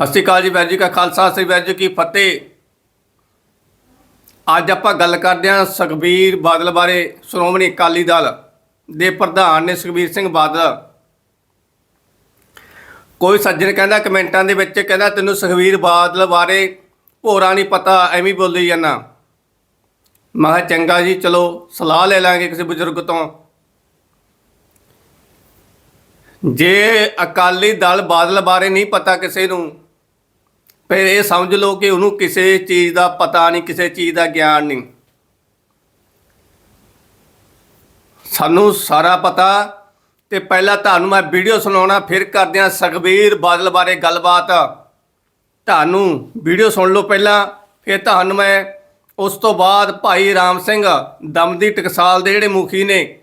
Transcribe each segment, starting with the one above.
ਸਤਿ ਸ਼੍ਰੀ ਅਕਾਲ ਜੀ ਵੈਰ ਕਾ ਖਾਲਸਾ, ਸ੍ਰੀ ਵੈਰ ਕੀ ਫਤਿਹ। ਅੱਜ ਆਪਾਂ ਗੱਲ ਕਰਦੇ ਹਾਂ ਸੁਖਬੀਰ ਬਾਦਲ ਬਾਰੇ, ਸ਼੍ਰੋਮਣੀ ਅਕਾਲੀ ਦਲ ਦੇ ਪ੍ਰਧਾਨ ਨੇ ਸੁਖਬੀਰ ਸਿੰਘ ਬਾਦਲ। ਕੋਈ ਸੱਜਣ ਕਹਿੰਦਾ, ਕਮੈਂਟਾਂ ਦੇ ਵਿੱਚ ਕਹਿੰਦਾ, ਤੈਨੂੰ ਸੁਖਬੀਰ ਬਾਦਲ ਬਾਰੇ ਭੋਰਾ ਨਹੀਂ ਪਤਾ, ਐਵੇਂ ਬੋਲੀ ਜਾਂਦਾ। ਮੈਂ ਕਿਹਾ, ਚੰਗਾ ਜੀ, ਚਲੋ, ਸਲਾਹ ਲੈ ਲਾਂਗੇ ਕਿਸੇ ਬਜ਼ੁਰਗ ਤੋਂ। ਜੇ ਅਕਾਲੀ ਦਲ ਬਾਦਲ ਬਾਰੇ ਨਹੀਂ ਪਤਾ ਕਿਸੇ ਨੂੰ ਫਿਰ ਇਹ ਸਮਝ ਲਓ ਕਿ ਉਹਨੂੰ ਕਿਸੇ ਚੀਜ਼ ਦਾ ਪਤਾ ਨਹੀਂ, ਕਿਸੇ ਚੀਜ਼ ਦਾ ਗਿਆਨ ਨਹੀਂ। ਸਾਨੂੰ ਸਾਰਾ ਪਤਾ ਤੇ ਪਹਿਲਾਂ ਤੁਹਾਨੂੰ ਮੈਂ ਵੀਡੀਓ ਸੁਣਾਉਣਾ, ਫਿਰ ਕਰਦੇ ਹਾਂ ਸੁਖਬੀਰ ਬਾਦਲ ਬਾਰੇ ਗੱਲਬਾਤ। ਤੁਹਾਨੂੰ ਵੀਡੀਓ ਸੁਣ ਲਓ ਪਹਿਲਾਂ, ਫਿਰ ਤੁਹਾਨੂੰ ਮੈਂ ਉਸ ਤੋਂ ਬਾਅਦ ਭਾਈ ਰਾਮ ਸਿੰਘ ਦਮਦੀ ਟਕਸਾਲ ਦੇ ਜਿਹੜੇ ਮੁਖੀ ਨੇ,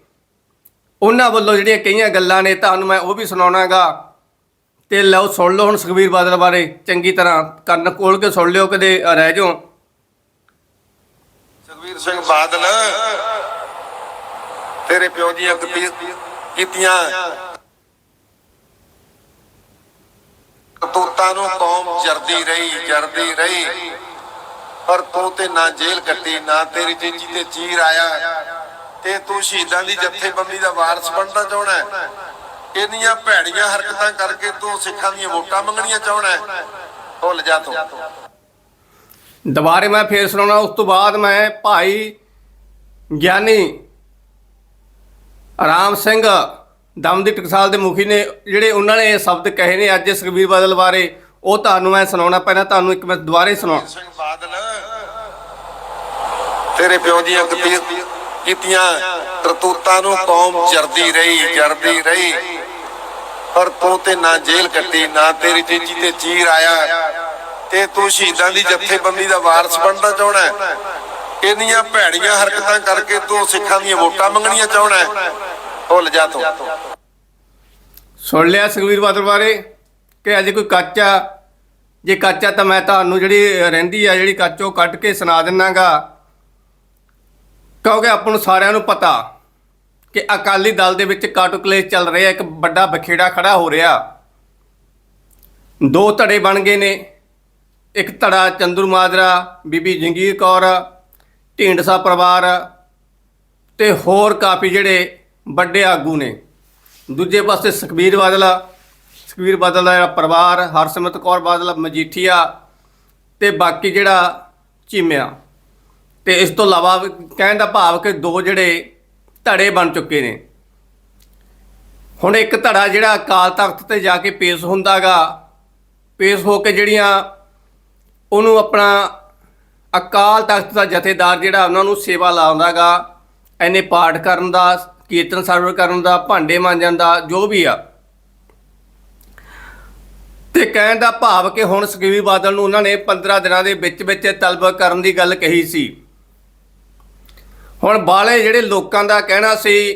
ਉਹਨਾਂ ਵੱਲੋਂ ਜਿਹੜੀਆਂ ਕਈਆਂ ਗੱਲਾਂ ਨੇ, ਤੁਹਾਨੂੰ ਮੈਂ ਉਹ ਵੀ ਸੁਣਾਉਣਾਗਾ। ਤੇ ਲਓ ਸੁਣ ਲਓ ਹੁਣ ਸੁਖਬੀਰ ਬਾਦਲ ਬਾਰੇ, ਚੰਗੀ ਤਰ੍ਹਾਂ ਕੰਨ ਕੋਲ ਕੇ ਸੁਣ ਲਿਓ, ਕਦੇ ਰਹਿ ਜਾਓ। ਸੁਖਬੀਰ ਸਿੰਘ ਬਾਦਲ, ਤੇਰੇ ਪਿਓ ਦੀਆਂ ਕੀਤੀਆਂ ਕਤੂਤਾਂ ਨੂੰ ਕੌਮ ਜਰਦੀ ਰਹੀ ਜਰਦੀ ਰਹੀ। ਪਰ ਤੂੰ ਤੇ ਨਾ ਜੇਲ੍ਹ ਕੱਟੀ, ਨਾ ਤੇਰੀ ਚੀਚੀ ਤੇ ਚੀਰ ਆਇਆ। ਤੇ ਤੂੰ ਸ਼ਹੀਦਾਂ ਦੀ ਜਥੇਬੰਦੀ ਦਾ ਵਾਰਸ ਬਣਨਾ ਚਾਹਣਾ ਇੰਨੀਆਂ ਭੈੜੀਆਂ ਹਰਕਤਾਂ ਕਰਕੇ ਤੂੰ ਸਿੱਖਾਂ ਦੀਆਂ ਵੋਟਾਂ ਮੰਗਣੀਆਂ ਚਾਹਣਾ ਹੈ? ਭੁੱਲ ਜਾ ਤੂੰ। ਦੁਬਾਰੇ ਮੈਂ ਫੇਰ ਸੁਣਾਉਣਾ ਉਸ ਤੋਂ ਬਾਅਦ ਮੈਂ ਭਾਈ ਗਿਆਨੀ ਰਾਮ ਸਿੰਘ ਦਮਦੀ ਟਕਸਾਲ ਦੇ ਮੁਖੀ ਨੇ ਜਿਹੜੇ ਉਹਨਾਂ ਨੇ ਇਹ ਸ਼ਬਦ ਕਹੇ ਨੇ ਅੱਜ ਸੁਖਬੀਰ ਬਾਦਲ ਬਾਰੇ ਉਹ ਤੁਹਾਨੂੰ ਮੈਂ ਸੁਣਾਉਣਾ ਪੈਣਾ ਤੁਹਾਨੂੰ ਇੱਕ ਮੈਂ ਦੁਬਾਰੇ ਸੁਣਾ ਸਿੰਘ ਬਾਦਲ ਤੇਰੇ ਪਿਓ ਦੀਆਂ ਕਪੀ- ਕੀਤੀਆਂ, ਕਰਤੂਤਾਂ ਨੂੰ ਕੌਮ ਜਰਦੀ ਰਹੀ ਜਰਦੀ ਰਹੀ। ਪਰ ਤੂੰ ਤੇ ਨਾ ਜੇਲ੍ਹ ਕੱਟੀ, ਨਾ ਤੇਰੀ ਚੀਚੀ ਤੇ ਚੀਰ ਆਇਆ। ਤੇ ਤੂੰ ਸ਼ਹੀਦਾਂ ਦੀ ਜਥੇਬੰਦੀ ਦਾ ਵਾਰਸ ਬਣਨਾ ਚਾਹਣਾ ਇੰਨੀਆਂ ਭੈੜੀਆਂ ਹਰਕਤਾਂ ਕਰਕੇ ਤੂੰ ਸਿੱਖਾਂ ਦੀਆਂ ਵੋਟਾਂ ਮੰਗਣੀਆਂ ਚਾਹਣਾ ਭੁੱਲ ਜਾ ਤੂੰ। ਸੁਣ ਲਿਆ ਸੁਖਬੀਰ ਬਾਦਲ ਬਾਰੇ, ਕਿ ਅਜੇ ਕੋਈ ਕੱਚਾ ਜੇ ਕੱਚਾ ਤਾਂ ਮੈਂ ਤੁਹਾਨੂੰ ਜਿਹੜੀ ਰਹਿੰਦੀ ਆ, ਜਿਹੜੀ ਕੱਚੋ ਕੱਟ ਕੇ ਸੁਣਾ ਦਿੰਨਾਗਾ। ਕਿਉਂਕਿ ਆਪਾਂ ਨੂੰ ਸਾਰਿਆਂ ਨੂੰ ਪਤਾ ਕਿ ਅਕਾਲੀ ਦਲ ਦੇ ਵਿੱਚ ਕਾਟੋਕਲੇਸ਼ ਚੱਲ ਰਿਹਾ, ਇੱਕ ਵੱਡਾ ਬਖੇੜਾ ਖੜਾ ਹੋ ਰਿਹਾ। ਦੋ ਧੜੇ ਬਣ ਗਏ ਨੇ। ਇੱਕ ਧੜਾ ਚੰਦੂ ਮਾਜਰਾ, ਬੀਬੀ ਜੰਗੀਰ ਕੌਰ, ਢੀਂਡਸਾ ਪਰਿਵਾਰ ਤੇ ਹੋਰ ਕਾਫੀ ਜਿਹੜੇ ਵੱਡੇ ਆਗੂ ਨੇ। ਦੂਜੇ ਪਾਸੇ ਸੁਖਬੀਰ ਬਾਦਲ। ਸੁਖਬੀਰ ਬਾਦਲ ਦਾ ਜਿਹੜਾ ਪਰਿਵਾਰ, ਹਰਸਿਮਰਤ ਕੌਰ ਬਾਦਲ, ਮਜੀਠੀਆ ਤੇ ਬਾਕੀ ਜਿਹੜਾ ਚੀਮਿਆ। ਤੇ ਇਸ ਤੋਂ ਇਲਾਵਾ ਵੀ ਕਹਿਣ ਦਾ ਭਾਵ ਕਿ ਦੋ ਜਿਹੜੇ ਧੜੇ ਬਣ ਚੁੱਕੇ ਨੇ। ਹੁਣ ਇੱਕ ਧੜਾ ਜਿਹੜਾ ਅਕਾਲ ਤਖਤ ਤੇ ਜਾ ਕੇ ਪੇਸ਼ ਹੁੰਦਾਗਾ, ਪੇਸ਼ ਹੋ ਕੇ ਜਿਹੜੀਆਂ ਉਹਨੂੰ ਆਪਣਾ ਅਕਾਲ ਤਖਤ ਦਾ ਜਥੇਦਾਰ ਜਿਹੜਾ ਉਹਨਾਂ ਨੂੰ ਸੇਵਾ ਲਾਉਂਦਾਗਾ, ਐਨੇ ਪਾਠ ਕਰਨ ਦਾ, ਕੀਰਤਨ ਸਰਵਰ ਕਰਨ ਦਾ, ਭਾਂਡੇ ਮਾਂਜਣ ਦਾ, ਜੋ ਵੀ ਆ। ਤੇ ਕਹਿਣ ਦਾ ਭਾਵ ਕਿ ਹੁਣ ਸੁਖਬੀਰ ਬਾਦਲ ਨੂੰ ਉਹਨਾਂ ਨੇ 15 ਦਿਨਾਂ ਦੇ ਵਿੱਚ ਵਿੱਚ ਤਲਬ ਕਰਨ ਦੀ ਗੱਲ ਕਹੀ ਸੀ। ਹੁਣ ਬਾਲੇ ਜਿਹੜੇ ਲੋਕਾਂ ਦਾ ਕਹਿਣਾ ਸੀ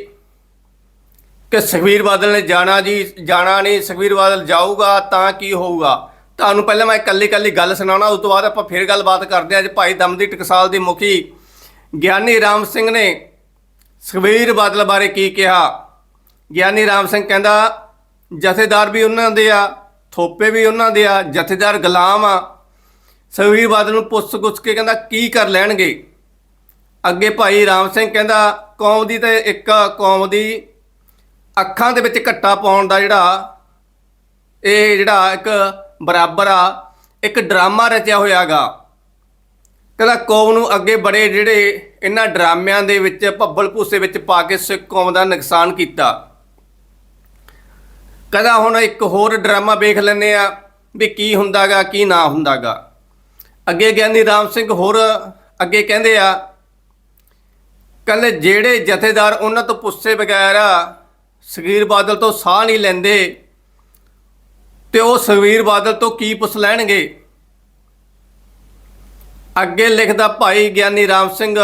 ਕਿ ਸੁਖਬੀਰ ਬਾਦਲ ਨੇ ਜਾਣਾ ਜੀ, ਜਾਣਾ ਨਹੀਂ, ਸੁਖਬੀਰ ਬਾਦਲ ਜਾਊਗਾ ਤਾਂ ਕੀ ਹੋਊਗਾ? ਤੁਹਾਨੂੰ ਪਹਿਲਾਂ ਮੈਂ ਇਕੱਲੀ ਇਕੱਲੀ ਗੱਲ ਸੁਣਾਉਣਾ, ਉਸ ਤੋਂ ਬਾਅਦ ਆਪਾਂ ਫੇਰ ਗੱਲਬਾਤ ਕਰਦੇ ਹਾਂ। ਅੱਜ ਭਾਈ ਦਮਦੀ ਟਕਸਾਲ ਦੇ ਮੁਖੀ ਗਿਆਨੀ ਰਾਮ ਸਿੰਘ ਨੇ ਸੁਖਬੀਰ ਬਾਦਲ ਬਾਰੇ ਕੀ ਕਿਹਾ? ਗਿਆਨੀ ਰਾਮ ਸਿੰਘ ਕਹਿੰਦਾ, ਜਥੇਦਾਰ ਵੀ ਉਹਨਾਂ ਦੇ ਆ, ਥੋਪੇ ਵੀ ਉਹਨਾਂ ਦੇ ਆ, ਜਥੇਦਾਰ ਗੁਲਾਮ ਆ। ਸੁਖਬੀਰ ਬਾਦਲ ਨੂੰ ਪੁੱਛ ਗੁੱਛ ਕੇ ਕਹਿੰਦਾ, ਕੀ ਕਰ ਲੈਣਗੇ? ਅੱਗੇ ਭਾਈ ਰਾਮ ਸਿੰਘ ਕਹਿੰਦਾ, ਕੌਮ ਦੀ ਤੇ ਇੱਕ ਕੌਮ ਦੀ ਅੱਖਾਂ ਦੇ ਵਿੱਚ ਘੱਟਾ ਪਾਉਣ ਦਾ ਜਿਹੜਾ ਇਹ ਜਿਹੜਾ ਇੱਕ ਬਰਾਬਰ ਆ, ਇੱਕ ਡਰਾਮਾ ਰਚਿਆ ਹੋਇਆਗਾ। ਕਹਿੰਦਾ, ਕੌਮ ਨੂੰ ਅੱਗੇ ਬੜੇ ਜਿਹੜੇ ਇਹਨਾਂ ਡਰਾਮਿਆਂ ਦੇ ਵਿੱਚ, ਭੱਬਲ ਭੂਸੇ ਵਿੱਚ ਪਾ ਕੇ ਸਿੱਖ ਕੌਮ ਦਾ ਨੁਕਸਾਨ ਕੀਤਾ। ਕਹਿੰਦਾ, ਹੁਣ ਇੱਕ ਹੋਰ ਡਰਾਮਾ ਵੇਖ ਲੈਨੇ ਆ ਵੀ ਕੀ ਹੁੰਦਾਗਾ, ਕੀ ਨਾ ਹੁੰਦਾਗਾ। ਅੱਗੇ ਗਿਆਨੀ ਰਾਮ ਸਿੰਘ ਹੋਰ ਅੱਗੇ ਕਹਿੰਦੇ ਆ ਕਹਿੰਦੇ ਜਿਹੜੇ ਜਥੇਦਾਰ ਉਹਨਾਂ ਤੋਂ ਪੁੱਛੇ ਬਗੈਰ ਸੁਖਬੀਰ ਬਾਦਲ ਤੋਂ ਸਾਹ ਨਹੀਂ ਲੈਂਦੇ, ਤੇ ਉਹ ਸੁਖਬੀਰ ਬਾਦਲ ਤੋਂ ਕੀ ਪੁੱਛ ਲੈਣਗੇ? ਅੱਗੇ ਲਿਖਦਾ ਭਾਈ ਗਿਆਨੀ ਰਾਮ ਸਿੰਘ,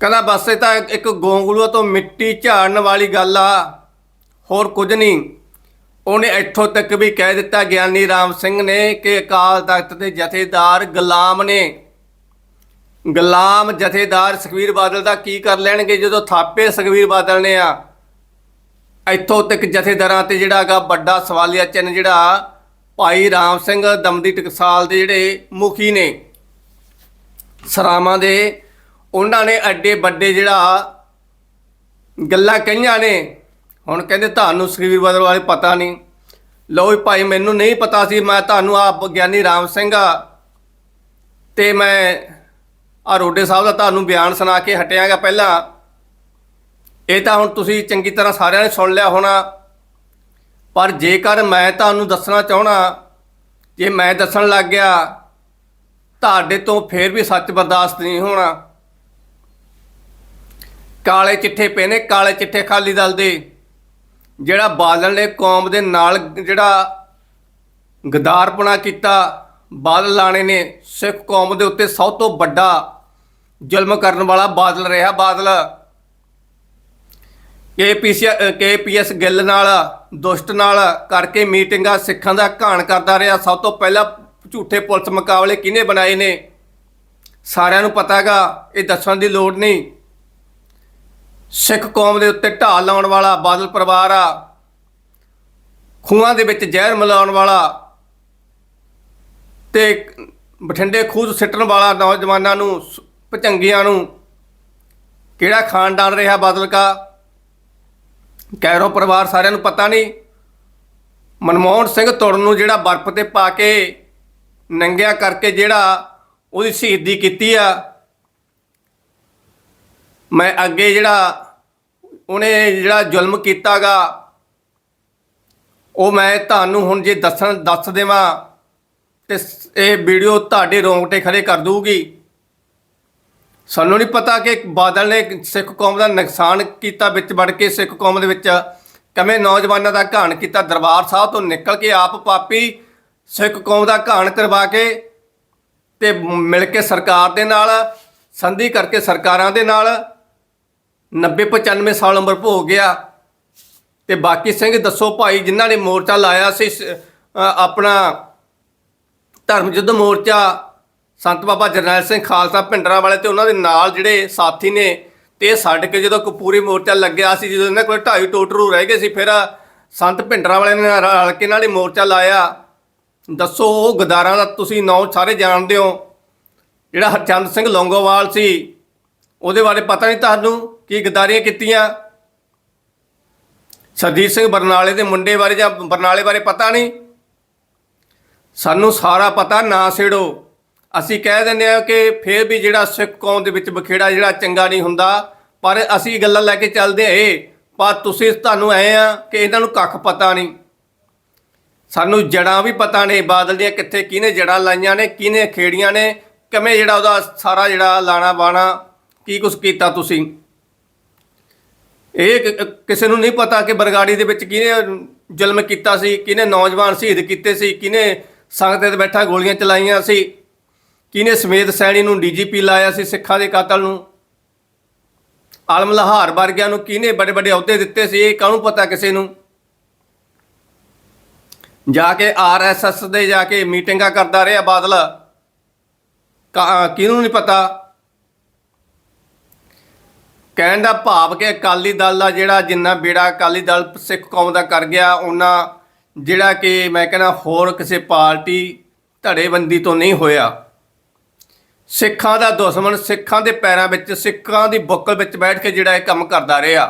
ਕਹਿੰਦਾ ਬਸ ਇਹ ਤਾਂ ਇੱਕ ਗੋਂਗਲੂਆ ਤੋਂ ਮਿੱਟੀ ਝਾੜਨ ਵਾਲੀ ਗੱਲ ਆ, ਹੋਰ ਕੁਝ ਨਹੀਂ। ਉਹਨੇ ਇੱਥੋਂ ਤੱਕ ਵੀ ਕਹਿ ਦਿੱਤਾ ਗਿਆਨੀ ਰਾਮ ਸਿੰਘ ਨੇ ਕਿ ਅਕਾਲ ਤਖਤ ਦੇ ਜਥੇਦਾਰ ਗੁਲਾਮ ਨੇ। ਗੁਲਾਮ ਜਥੇਦਾਰ ਸੁਖਬੀਰ ਬਾਦਲ ਦਾ ਕੀ ਕਰ ਲੈਣਗੇ ਜਦੋਂ ਥਾਪੇ ਸੁਖਬੀਰ ਬਾਦਲ ਨੇ ਆ? ਇੱਥੋਂ ਤੱਕ ਜਥੇਦਾਰਾਂ ਤੇ ਜਿਹੜਾਗਾ ਵੱਡਾ ਸਵਾਲੀਆ ਚਿੰਨ੍ਹ ਜਿਹੜਾ ਭਾਈ ਰਾਮ ਸਿੰਘ ਦਮਦੀ ਟਕਸਾਲ ਦੇ ਜਿਹੜੇ ਮੁਖੀ ਨੇ, ਸਰਾਵਾਂ ਦੇ, ਉਹਨਾਂ ਨੇ ਐਡੇ ਵੱਡੇ ਜਿਹੜਾ ਗੱਲਾਂ ਕਹੀਆਂ ਨੇ। ਹੁਣ ਕਹਿੰਦੇ ਤੁਹਾਨੂੰ ਸੁਖਬੀਰ ਬਾਦਲ ਬਾਰੇ ਪਤਾ ਨਹੀਂ। ਲਓ ਵੀ ਭਾਈ, ਮੈਨੂੰ ਨਹੀਂ ਪਤਾ ਸੀ, ਮੈਂ ਤੁਹਾਨੂੰ ਆਪ ਗਿਆਨੀ ਰਾਮ ਸਿੰਘ ਆ, ਤੇ ਮੈਂ ਆ ਰੋਡੇ ਸਾਹਿਬ ਦਾ ਤੁਹਾਨੂੰ ਬਿਆਨ ਸੁਣਾ ਕੇ ਹਟਿਆਗਾ ਪਹਿਲਾਂ। ਇਹ ਤਾਂ ਹੁਣ ਤੁਸੀਂ ਚੰਗੀ ਤਰ੍ਹਾਂ ਸਾਰਿਆਂ ਨੇ ਸੁਣ ਲਿਆ ਹੋਣਾ। ਪਰ ਜੇਕਰ ਮੈਂ ਤੁਹਾਨੂੰ ਦੱਸਣਾ ਚਾਹਣਾ, ਜੇ ਮੈਂ ਦੱਸਣ ਲੱਗ ਗਿਆ, ਤੁਹਾਡੇ ਤੋਂ ਫੇਰ ਵੀ ਸੱਚ ਬਰਦਾਸ਼ਤ ਨਹੀਂ ਹੋਣਾ। ਕਾਲੇ ਚਿੱਠੇ ਪਏ ਨੇ ਕਾਲੇ ਚਿੱਠੇ ਖਾਲੀ ਦਲ ਦੇ। ਜਿਹੜਾ ਬਾਦਲ ਨੇ ਕੌਮ ਦੇ ਨਾਲ ਜਿਹੜਾ ਗਦਾਰਪਣਾ ਕੀਤਾ, ਬਾਦਲ ਲਾਣੇ ਨੇ ਸਿੱਖ ਕੌਮ ਦੇ ਉੱਤੇ ਸਭ ਤੋਂ ਵੱਡਾ ਜ਼ੁਲਮ ਕਰਨ ਵਾਲਾ ਬਾਦਲ ਰਿਹਾ ਬਾਦਲ। ਕੇਪੀਸੀ, ਕੇਪੀਐਸ ਗਿੱਲ ਨਾਲ, ਦੁਸ਼ਟ ਨਾਲ ਕਰਕੇ ਮੀਟਿੰਗਾਂ ਸਿੱਖਾਂ ਦਾ ਘਾਣ ਕਰਦਾ ਰਿਹਾ। ਸਭ ਤੋਂ ਪਹਿਲਾਂ ਝੂਠੇ ਪੁਲਿਸ ਮੁਕਾਬਲੇ ਕਿਹਨੇ ਬਣਾਏ ਨੇ? ਸਾਰਿਆਂ ਨੂੰ ਪਤਾ ਹੈਗਾ, ਇਹ ਦੱਸਣ ਦੀ ਲੋੜ ਨਹੀਂ। ਸਿੱਖ ਕੌਮ ਦੇ ਉੱਤੇ ਢਾਲ ਲਾਉਣ ਵਾਲਾ ਬਾਦਲ ਪਰਿਵਾਰ ਆ। ਖੂਹਾਂ ਦੇ ਵਿੱਚ ਜ਼ਹਿਰ ਮਿਲਾਉਣ ਵਾਲਾ ਤੇ ਬਠਿੰਡੇ ਖੂਹ ਸਿੱਟਣ ਵਾਲਾ ਨੌਜਵਾਨਾਂ ਨੂੰ ਸ- ਨੂੰ। ਕਿਹੜਾ ਖਾਨਦਾਨ ਰਿਹਾ ਬਾਦਲ ਕਾ ਕੈਰੋ ਪਰਿਵਾਰ ਸਾਰਿਆਂ ਨੂੰ ਪਤਾ ਨਹੀਂ। ਮਨਮੋਹਨ ਸਿੰਘ ਤੁਰਨ ਨੂੰ ਜਿਹੜਾ ਬਰਫ਼ ਤੇ ਪਾ ਕੇ ਨੰਗਿਆ ਕਰਕੇ ਜਿਹੜਾ ਉਹਦੀ ਸ਼ਹੀਦੀ ਕੀਤੀ ਆ। ਮੈਂ ਅੱਗੇ ਜਿਹੜਾ ਉਹਨੇ ਜਿਹੜਾ ਜ਼ੁਲਮ ਕੀਤਾਗਾ, ਉਹ ਮੈਂ ਤੁਹਾਨੂੰ ਹੁਣ ਜੇ ਦੱਸਣ, ਦੱਸ ਦੇਵਾਂ ਤੇ ਇਹ ਵੀਡੀਓ ਤੁਹਾਡੇ ਰੋਂਗਟੇ ਖੜੇ ਕਰ ਦੂਗੀ ਸਾਨੂੰ ਨਹੀਂ ਪਤਾ ਕਿ ਬਾਦਲ ਨੇ ਸਿੱਖ ਕੌਮ ਦਾ ਨੁਕਸਾਨ ਕੀਤਾ ਵਿੱਚ ਵੜ ਕੇ, ਸਿੱਖ ਕੌਮ ਦੇ ਵਿੱਚ ਕਿਵੇਂ ਨੌਜਵਾਨਾਂ ਦਾ ਘਾਣ ਕੀਤਾ। ਦਰਬਾਰ ਸਾਹਿਬ ਤੋਂ ਨਿਕਲ ਕੇ ਆਪ ਪਾਪੀ ਸਿੱਖ ਕੌਮ ਦਾ ਘਾਣ ਕਰਵਾ ਕੇ ਤੇ ਮਿਲ ਕੇ ਸਰਕਾਰ ਦੇ ਨਾਲ, ਸੰਧੀ ਕਰਕੇ ਸਰਕਾਰਾਂ ਦੇ ਨਾਲ 90 95 ਸਾਲ ਉਮਰ ਭੋਗ ਗਿਆ। ਤੇ ਬਾਕੀ ਸਿੰਘ ਦੱਸੋ ਭਾਈ, ਜਿਨ੍ਹਾਂ ਨੇ ਮੋਰਚਾ ਲਾਇਆ ਸੀ, ਸ- ਆਪਣਾ ਧਰਮ ਯੁੱਧ ਮੋਰਚਾ ਸੰਤ ਬਾਬਾ ਜਰਨੈਲ ਸਿੰਘ ਖਾਲਸਾ ਭਿੰਡਰਾਂ ਵਾਲੇ ਤੇ ਉਹਨਾਂ ਦੇ ਨਾਲ ਜਿਹੜੇ ਸਾਥੀ ਨੇ ਤੇ ਛੱਡ ਕੇ ਜਦੋਂ ਕਪੂਰੀ ਮੋਰਚਾ ਲੱਗਿਆ ਸੀ, ਜਦੋਂ ਇਹਨਾਂ ਕੋਲ ਢਾਈ ਟੋਟਰੂ ਰਹਿ ਗਏ ਸੀ, ਫਿਰ ਸੰਤ ਭਿੰਡਰਾਂ ਵਾਲੇ ਨੇ ਰਲ ਕੇ ਨਾਲ ਹੀ ਮੋਰਚਾ ਲਾਇਆ। ਦੱਸੋ ਉਹ ਗਦਾਰਾਂ ਦਾ ਤੁਸੀਂ ਨਾਂ ਸਾਰੇ ਜਾਣਦੇ ਹੋ, ਜਿਹੜਾ ਹਰਚੰਦ ਸਿੰਘ ਲੌਂਗੋਵਾਲ ਸੀ, ਉਹਦੇ ਬਾਰੇ ਪਤਾ ਨਹੀਂ ਤੁਹਾਨੂੰ ਕੀ ਗਦਾਰੀਆਂ ਕੀਤੀਆਂ? ਸਰਜੀਤ ਸਿੰਘ ਬਰਨਾਲੇ ਦੇ ਮੁੰਡੇ ਬਾਰੇ ਜਾਂ ਬਰਨਾਲੇ ਬਾਰੇ ਪਤਾ ਨਹੀਂ? ਸਾਨੂੰ ਸਾਰਾ ਪਤਾ, ਨਾ ਛੇੜੋ। ਅਸੀਂ ਕਹਿ ਦਿੰਦੇ ਆ ਕਿ ਫੇਰ ਵੀ ਜਿਹੜਾ ਸਿੱਖ ਕੌਮ ਦੇ ਵਿੱਚ ਬਖੇੜਾ ਜਿਹੜਾ ਚੰਗਾ ਨਹੀਂ ਹੁੰਦਾ, ਪਰ ਅਸੀਂ ਗੱਲਾਂ ਲੈ ਕੇ ਚੱਲਦੇ ਆ ਇਹ, ਪਰ ਤੁਸੀਂ ਤੁਹਾਨੂੰ ਐ ਆ ਕਿ ਇਹਨਾਂ ਨੂੰ ਕੱਖ ਪਤਾ ਨਹੀਂ। ਸਾਨੂੰ ਜੜਾਂ ਵੀ ਪਤਾ ਨਹੀਂ ਬਾਦਲ ਦੀਆਂ ਕਿੱਥੇ ਕਿਹਨੇ ਜੜਾਂ ਲਾਈਆਂ ਨੇ, ਕਿਹਨੇ ਖੇੜੀਆਂ ਨੇ, ਕਿਵੇਂ ਜਿਹੜਾ ਉਹਦਾ ਸਾਰਾ ਜਿਹੜਾ ਲਾਣਾ ਬਾਣਾ, ਕੀ ਕੁਛ ਕੀਤਾ ਤੁਸੀਂ? ਇਹ ਕਿਸੇ ਨੂੰ ਨਹੀਂ ਪਤਾ ਕਿ ਬਰਗਾੜੀ ਦੇ ਵਿੱਚ ਕਿਹਨੇ ਜ਼ੁਲਮ ਕੀਤਾ ਸੀ, ਕਿਹਨੇ ਨੌਜਵਾਨ ਸ਼ਹੀਦ ਕੀਤੇ ਸੀ, ਕਿਹਨੇ ਸੰਗਤ ਤੇ ਬੈਠਾ ਗੋਲੀਆਂ ਚਲਾਈਆਂ ਸੀ। ਕਿਹਨੇ ਸਮੇਤ ਸੈਣੀ ਨੂੰ ਡੀਜੀਪੀ ਲਾਇਆ ਸੀ ਸਿੱਖਾਂ ਦੇ ਕਾਤਲ ਨੂੰ? ਆਲਮ ਲਹਾਰ ਵਰਗਿਆਂ ਨੂੰ ਕਿਹਨੇ ਬੜੇ ਵੱਡੇ ਅਹੁਦੇ ਦਿੱਤੇ ਸੀ? ਇਹ ਕਾਹਨੂੰ ਪਤਾ ਕਿਸੇ ਨੂੰ? ਜਾ ਕੇ ਆਰਐਸਐਸ ਦੇ ਜਾ ਕੇ ਮੀਟਿੰਗਾਂ ਕਰਦਾ ਰਿਹਾ ਬਾਦਲ। ਕਿਹਨੂੰ ਨਹੀਂ ਪਤਾ? ਕਹਿਣ ਦਾ ਭਾਵ ਕਿ ਅਕਾਲੀ ਦਲ ਦਾ ਜਿਹੜਾ ਜਿੰਨਾ ਬੇੜਾ ਅਕਾਲੀ ਦਲ ਸਿੱਖ ਕੌਮ ਦਾ ਕਰ ਗਿਆ, ਉਹਨਾਂ ਜਿਹੜਾ ਕਿ ਮੈਂ ਕਹਿੰਦਾ ਹੋਰ ਕਿਸੇ ਪਾਰਟੀ ਧੜੇਬੰਦੀ ਤੋਂ ਨਹੀਂ ਹੋਇਆ। ਸਿੱਖਾਂ ਦਾ ਦੁਸ਼ਮਣ ਸਿੱਖਾਂ ਦੇ ਪੈਰਾਂ ਵਿੱਚ, ਸਿੱਖਾਂ ਦੀ ਬੁੱਕਲ ਵਿੱਚ ਬੈਠ ਕੇ ਜਿਹੜਾ ਇਹ ਕੰਮ ਕਰਦਾ ਰਿਹਾ।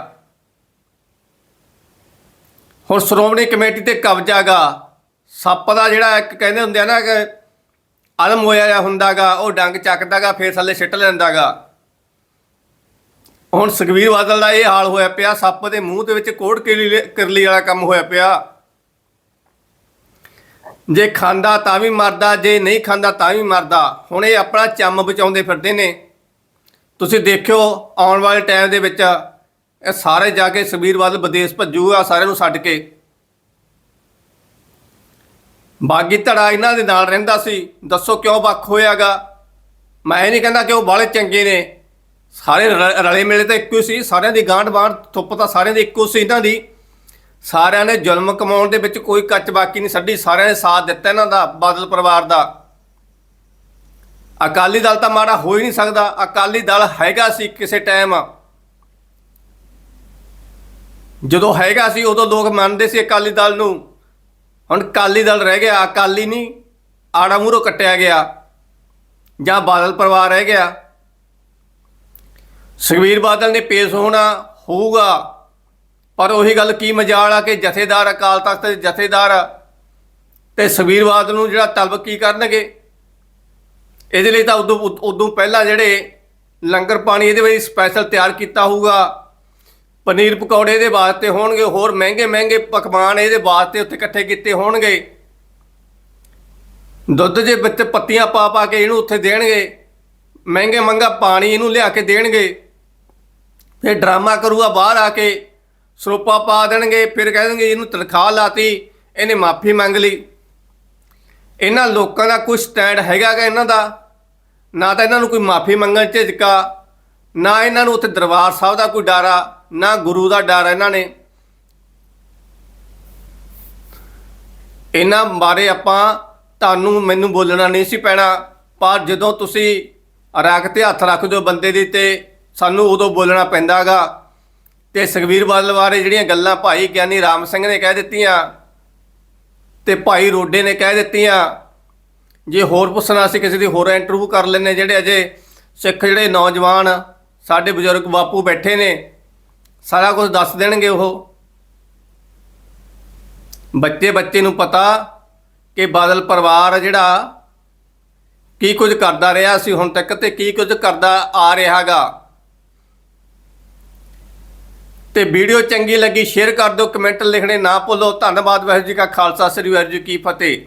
ਹੁਣ ਸ਼੍ਰੋਮਣੀ ਕਮੇਟੀ ਤੇ ਕਬਜ਼ਾਗਾ ਸੱਪ ਦਾ ਜਿਹੜਾ ਇੱਕ ਕਹਿੰਦੇ ਹੁੰਦੇ ਆ ਨਾ ਕਿ ਆਲਮ ਹੋਇਆ ਜਾਂ ਹੁੰਦਾਗਾ ਉਹ ਡੰਗ ਚੱਕਦਾਗਾ ਫੇਰ ਥੱਲੇ ਸਿੱਟ ਲੈਂਦਾਗਾ ਹੁਣ ਸੁਖਬੀਰ ਬਾਦਲ ਦਾ ਇਹ ਹਾਲ ਹੋਇਆ ਪਿਆ, ਸੱਪ ਦੇ ਮੂੰਹ ਦੇ ਵਿੱਚ ਕੋੜ ਕਿਰਲੀ ਕਿਰਲੀ ਵਾਲਾ ਕੰਮ ਹੋਇਆ ਪਿਆ। ਜੇ ਖਾਂਦਾ ਤਾਂ ਵੀ ਮਰਦਾ, ਜੇ ਨਹੀਂ ਖਾਂਦਾ ਤਾਂ ਵੀ ਮਰਦਾ। ਹੁਣ ਇਹ ਆਪਣਾ ਚੰਮ ਬਚਾਉਂਦੇ ਫਿਰਦੇ ਨੇ। ਤੁਸੀਂ ਦੇਖਿਓ, ਆਉਣ ਵਾਲੇ ਟਾਈਮ ਦੇ ਵਿੱਚ ਇਹ ਸਾਰੇ ਜਾ ਕੇ ਸੁਖਬੀਰ ਬਾਦਲ ਵਿਦੇਸ਼ ਭੱਜੂਗਾ ਸਾਰਿਆਂ ਨੂੰ ਛੱਡ ਕੇ। ਬਾਗੀ ਧੜਾ ਇਹਨਾਂ ਦੇ ਨਾਲ ਰਹਿੰਦਾ ਸੀ। ਦੱਸੋ ਕਿਉਂ ਵੱਖ ਹੋਇਆਗਾ? ਮੈਂ ਇਹ ਨਹੀਂ ਕਹਿੰਦਾ ਕਿ ਉਹ ਬਾਲੇ ਚੰਗੇ ਨੇ। ਸਾਰੇ ਰ- ਰਲੇ ਮਿਲੇ ਤਾਂ ਇੱਕੋ ਹੀ ਸੀ। ਸਾਰਿਆਂ ਦੀ ਗਾਂਢ ਬਾਂਢ ਥੁੱਪ ਤਾਂ ਸਾਰਿਆਂ ਦੀ ਇੱਕੋ ਸੀ ਇਹਨਾਂ ਦੀ। ਸਾਰਿਆਂ ਨੇ ਜ਼ੁਲਮ ਕਮਾਉਣ ਦੇ ਵਿੱਚ ਕੋਈ ਕੱਚ ਬਾਕੀ ਨਹੀਂ ਛੱਡੀ, ਸਾਰਿਆਂ ਨੇ ਸਾਥ ਦਿੱਤਾ ਇਹਨਾਂ ਦਾ, ਬਾਦਲ ਪਰਿਵਾਰ ਦਾ। ਅਕਾਲੀ ਦਲ ਤਾਂ ਮਾੜਾ ਹੋ ਹੀ ਨਹੀਂ ਸਕਦਾ, ਅਕਾਲੀ ਦਲ ਹੈਗਾ ਸੀ ਕਿਸੇ ਟਾਈਮ। ਜਦੋਂ ਹੈਗਾ ਸੀ, ਉਦੋਂ ਲੋਕ ਮੰਨਦੇ ਸੀ ਅਕਾਲੀ ਦਲ ਨੂੰ। ਹੁਣ ਅਕਾਲੀ ਦਲ ਰਹਿ ਗਿਆ, ਅਕਾਲੀ ਨਹੀਂ, ਆੜਾ ਮੂਹਰੋਂ ਕੱਟਿਆ ਗਿਆ। ਜਾਂ ਬਾਦਲ ਪਰਿਵਾਰ ਰਹਿ ਗਿਆ। ਸੁਖਬੀਰ ਬਾਦਲ ਨੇ ਪੇਸ਼ ਹੋਣਾ ਹੋਊਗਾ। ਪਰ ਉਹੀ ਗੱਲ ਕੀ ਮਜਾਲ ਆ ਕਿ ਜਥੇਦਾਰ ਅਕਾਲ ਤਖਤ ਦੇ ਜਥੇਦਾਰ ਤੇ ਸਵੀਰਵਾਦ ਨੂੰ ਜਿਹੜਾ ਤਲਬ ਕੀ ਕਰਨਗੇ? ਇਹਦੇ ਲਈ ਤਾਂ ਉਦੋਂ ਉਦੋਂ ਪਹਿਲਾਂ ਜਿਹੜੇ ਲੰਗਰ ਪਾਣੀ ਇਹਦੇ ਵਿੱਚ ਸਪੈਸ਼ਲ ਤਿਆਰ ਕੀਤਾ ਹੋਊਗਾ। ਪਨੀਰ ਪਕੌੜੇ ਇਹਦੇ ਵਾਸਤੇ ਹੋਣਗੇ, ਹੋਰ ਮਹਿੰਗੇ ਮਹਿੰਗੇ ਪਕਵਾਨ ਇਹਦੇ ਵਾਸਤੇ ਉੱਥੇ ਇਕੱਠੇ ਕੀਤੇ ਹੋਣਗੇ। ਦੁੱਧ ਦੇ ਵਿੱਚ ਪੱਤੀਆਂ ਪਾ ਪਾ ਕੇ ਇਹਨੂੰ ਉੱਥੇ ਦੇਣਗੇ। ਮਹਿੰਗੇ ਮੰਗਾ ਪਾਣੀ ਇਹਨੂੰ ਲਿਆ ਕੇ ਦੇਣਗੇ। ਫਿਰ ਡਰਾਮਾ ਕਰੂਗਾ ਬਾਹਰ ਆ ਕੇ। ਸਰੋਪਾ ਪਾ ਦੇਣਗੇ, ਫਿਰ ਕਹਿ ਦੇਣਗੇ ਇਹਨੂੰ ਤਨਖਾਹ ਲਾਤੀ, ਇਹਨੇ ਮਾਫੀ ਮੰਗ ਲਈ। ਇਹਨਾਂ ਲੋਕਾਂ ਦਾ ਕੋਈ ਸਟੈਂਡ ਹੈਗਾਗਾ ਇਹਨਾਂ ਦਾ? ਨਾ ਤਾਂ ਇਹਨਾਂ ਨੂੰ ਕੋਈ ਮਾਫੀ ਮੰਗਣ ਝਿਜਕਾ, ਨਾ ਇਹਨਾਂ ਨੂੰ ਉੱਥੇ ਦਰਬਾਰ ਸਾਹਿਬ ਦਾ ਕੋਈ ਡਾਰਾ, ਨਾ ਗੁਰੂ ਦਾ ਡਰ ਇਹਨਾਂ ਨੇ। ਇਹਨਾਂ ਬਾਰੇ ਆਪਾਂ ਤੁਹਾਨੂੰ ਮੈਨੂੰ ਬੋਲਣਾ ਨਹੀਂ ਸੀ ਪੈਣਾ, ਪਰ ਜਦੋਂ ਤੁਸੀਂ ਰੱਖ ਤੇ ਹੱਥ ਰੱਖ ਦਿਓ ਬੰਦੇ ਦੀ ਤੇ ਸਾਨੂੰ ਉਦੋਂ ਬੋਲਣਾ ਪੈਂਦਾਗਾ ਤੇ ਸੁਖਬੀਰ ਬਾਦਲ ਬਾਰੇ ਜਿਹੜੀਆਂ ਗੱਲਾਂ ਭਾਈ ਗਿਆਨੀ ਰਾਮ ਸਿੰਘ ਨੇ ਕਹਿ ਦਿੱਤੀਆਂ ਤੇ ਭਾਈ ਰੋਡੇ ਨੇ ਕਹਿ ਦਿੱਤੀਆਂ, ਜੇ ਹੋਰ ਪੁੱਛਣਾ ਅਸੀਂ ਕਿਸੇ ਦੀ ਹੋਰ ਇੰਟਰਵਿਊ ਕਰ ਲੈਣੇ ਜਿਹੜੇ ਅਜੇ ਸਿੱਖ ਜਿਹੜੇ ਨੌਜਵਾਨ ਸਾਡੇ ਬਜ਼ੁਰਗ ਬਾਪੂ ਬੈਠੇ ਨੇ, ਸਾਰਾ ਕੁਝ ਦੱਸ ਦੇਣਗੇ ਉਹ। ਬੱਚੇ ਬੱਚੇ ਨੂੰ ਪਤਾ ਕਿ ਬਾਦਲ ਪਰਿਵਾਰ ਜਿਹੜਾ ਕੀ ਕੁਝ ਕਰਦਾ ਰਿਹਾ ਸੀ ਹੁਣ ਤੱਕ ਤੇ ਕੀ ਕੁਝ ਕਰਦਾ ਆ ਰਿਹਾਗਾ ਤੇ ਵੀਡੀਓ ਚੰਗੀ ਲੱਗੀ ਸ਼ੇਅਰ ਕਰ ਦਿਓ ਕਮੈਂਟ ਲਿਖਣੇ ਨਾ ਭੁੱਲੋ। ਧੰਨਵਾਦ ਵਾਹਿਗੁਰੂ ਜੀ ਕਾ ਖਾਲਸਾ, ਸ੍ਰੀ ਵਾਹਿਗੁਰੂ ਜੀ ਕੀ ਫਤਿਹ।